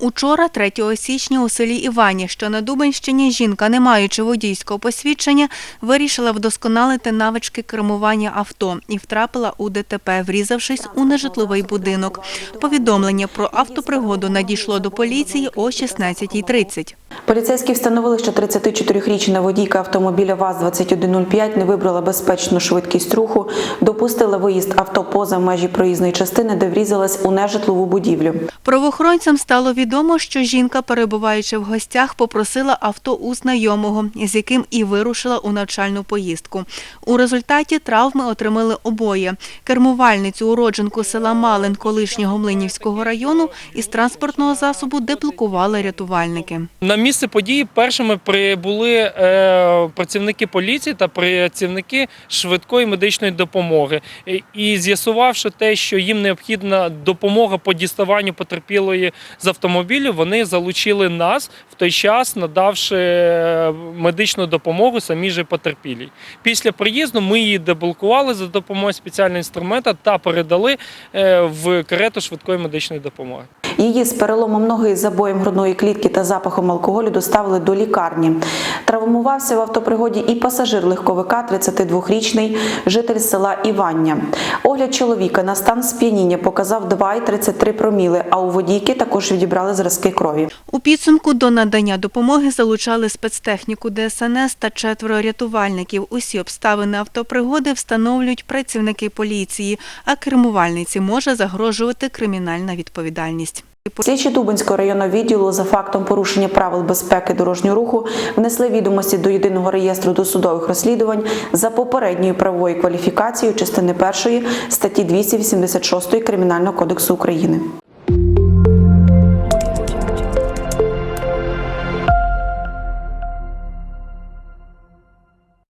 Учора, 3 січня, у селі Івані, що на Дубенщині, жінка, не маючи водійського посвідчення, вирішила вдосконалити навички кермування авто і втрапила у ДТП, врізавшись у нежитловий будинок. Повідомлення про автопригоду надійшло до поліції о 16.30. Поліцейські встановили, що 34-річна водійка автомобіля ВАЗ-2105 не вибрала безпечну швидкість руху, допустила виїзд авто поза межі проїзної частини, де врізалась у нежитлову будівлю. Правоохоронцям стало відомо, що жінка, перебуваючи в гостях, попросила авто у знайомого, з яким і вирушила у навчальну поїздку. У результаті травми отримали обоє. Кермувальницю уродженку села Малин колишнього Млинівського району із транспортного засобу деблокували рятувальники. На місце події першими прибули е, працівники поліції та працівники швидкої медичної допомоги. І- з'ясувавши те, що їм необхідна допомога по діставанню потерпілої з автомобілю, вони залучили нас в той час, надавши е, медичну допомогу самі же потерпілій. Після приїзду ми її деблокували за допомогою спеціального інструмента та передали е, в карету швидкої медичної допомоги. Її з переломом ноги, забоєм грудної клітки та запахом алкоголю доставили до лікарні. Травмувався в автопригоді і пасажир легковика, 32-річний житель села Івання. Огляд чоловіка на стан сп'яніння показав 2,33 проміли, а у водійки також відібрали зразки крові. У підсумку до надання допомоги залучали спецтехніку ДСНС та четверо рятувальників. Усі обставини автопригоди встановлюють працівники поліції, а кермувальниці може загрожувати кримінальна відповідальність. Слідчі Дубинського районного відділу за фактом порушення правил безпеки дорожнього руху внесли відомості до єдиного реєстру досудових розслідувань за попередньою правовою кваліфікацією частини першої статті 286 Кримінального кодексу України.